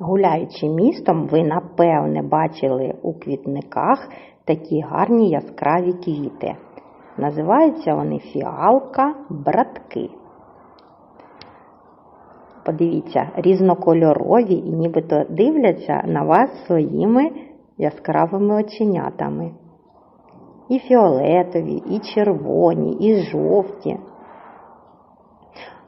Гуляючи містом, ви напевне бачили у квітниках такі гарні яскраві квіти. Називаються вони фіалка братки. Подивіться, різнокольорові і нібито дивляться на вас своїми яскравими оченятами. І фіолетові, і червоні, і жовті.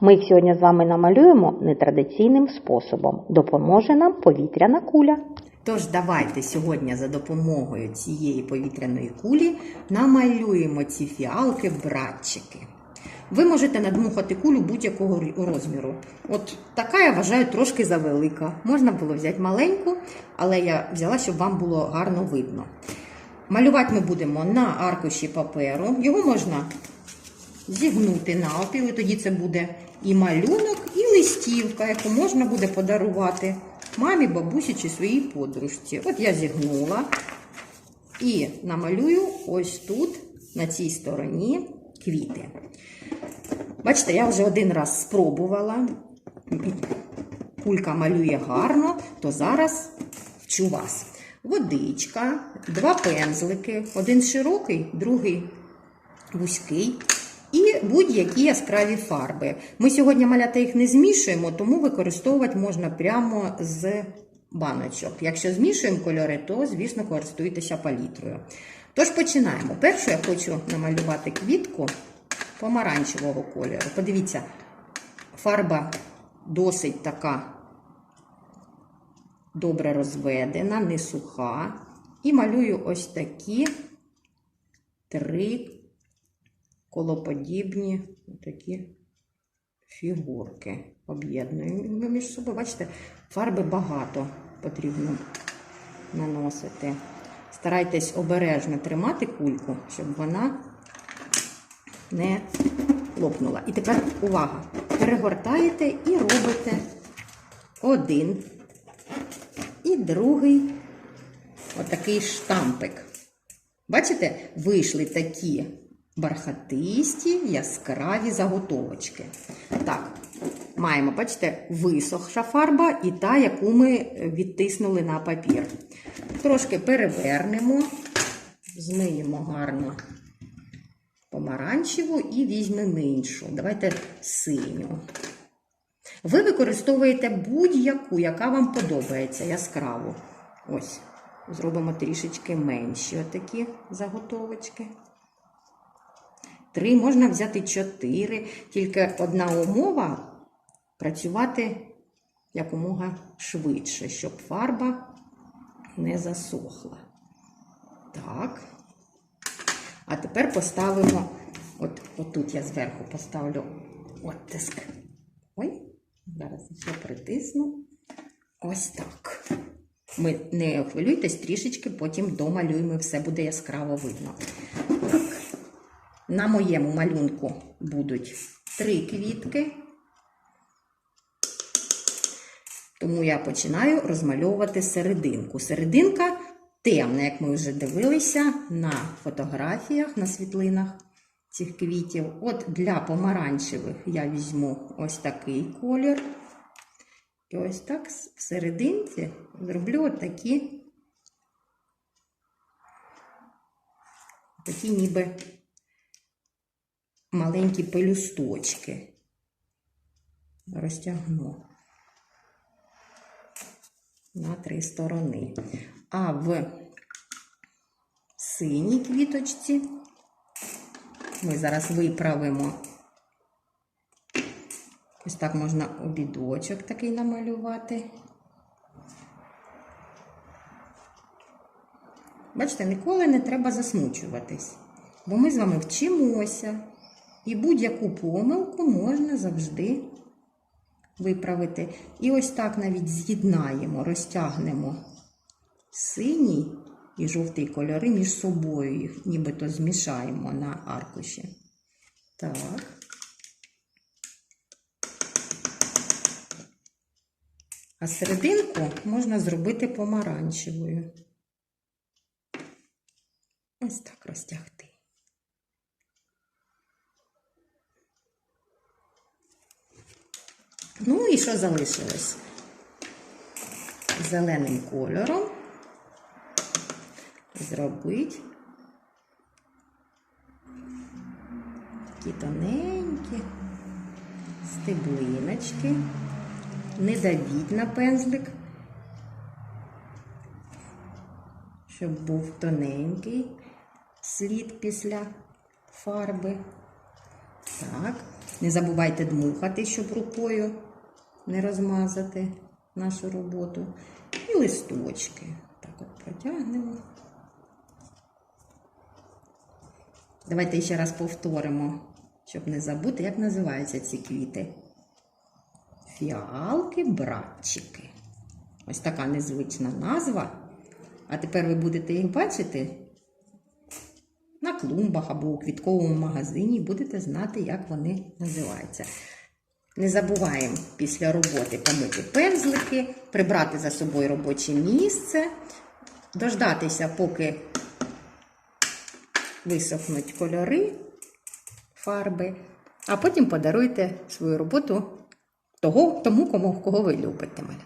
Ми їх сьогодні з вами намалюємо нетрадиційним способом. Допоможе нам повітряна куля. Тож давайте сьогодні за допомогою цієї повітряної кулі намалюємо ці фіалки братчики. Ви можете надмухати кулю будь-якого розміру. От така я вважаю трошки завелика. Можна було взяти маленьку, але я взяла, щоб вам було гарно видно. Малювати ми будемо на аркуші паперу. Його можна зігнути навпіл, і тоді це буде і малюнок, і листівка, яку можна буде подарувати мамі, бабусі чи своїй подружці. От я зігнула і намалюю ось тут, на цій стороні, квіти. Бачите, я вже один раз спробувала. Кулька малює гарно, то зараз вчу вас. Водичка, два пензлики, один широкий, другий вузький. І будь-які яскраві фарби. Ми сьогодні малята їх не змішуємо, тому використовувати можна прямо з баночок. Якщо змішуємо кольори, то, звісно, користуйтеся палітрою. Тож починаємо. Першу я хочу намалювати квітку помаранчевого кольору. Подивіться, фарба досить така добре розведена, не суха. І малюю ось такі три колоподібні такі фігурки. Об'єднуємо між собою. Бачите, фарби багато потрібно наносити. Старайтесь обережно тримати кульку, щоб вона не лопнула. І тепер увага! Перегортаєте і робите один і другий отакий штампик. Бачите, вийшли такі бархатисті, яскраві заготовочки. Так, маємо, бачите, висохша фарба і та, яку ми відтиснули на папір. Трошки перевернемо, змиємо гарно помаранчеву і візьмемо іншу. Давайте синю. Ви використовуєте будь-яку, яка вам подобається, яскраву. Ось, зробимо трішечки менші отакі заготовочки. Три, можна взяти чотири. Тільки одна умова працювати якомога швидше, щоб фарба не засохла. Так. А тепер поставимо, от, отут я зверху поставлю оттиск. Ой, зараз ще притисну. Ось так. Ми не хвилюйтесь, трішечки потім домалюємо, все буде яскраво видно. Так. На моєму малюнку будуть три квітки. Тому я починаю розмальовувати серединку. Серединка темна, як ми вже дивилися на фотографіях, на світлинах цих квітів. От для помаранчевих я візьму ось такий колір. І ось так в серединці зроблю от такі, такі ніби маленькі пелюсточки. Розтягну на три сторони. А в синій квіточці ми зараз виправимо. Ось так можна обідочок такий намалювати. Бачите, ніколи не треба засмучуватись, бо ми з вами вчимося, і будь-яку помилку можна завжди виправити. І ось так навіть з'єднаємо, розтягнемо синій і жовтий кольори між собою, їх нібито змішаємо на аркуші. Так. А серединку можна зробити помаранчевою. Ось так розтягти. Ну і що залишилось? зеленим кольором зробити такі тоненькі стеблиночки. Не давіть на пензлик, щоб був тоненький слід після фарби. Так. Не забувайте дмухати, щоб рукою не розмазати нашу роботу. І листочки. Так от протягнемо. Давайте ще раз повторимо, щоб не забути, як називаються ці квіти. Фіалки, братчики. Ось така незвична назва. А тепер ви будете їх бачити на клумбах або у квітковому магазині, будете знати, як вони називаються. Не забуваємо після роботи помити пензлики, прибрати за собою робоче місце, дождатися, поки висохнуть кольори фарби, а потім подаруйте свою роботу того, тому, кому, кого ви любите. малята.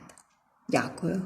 Дякую.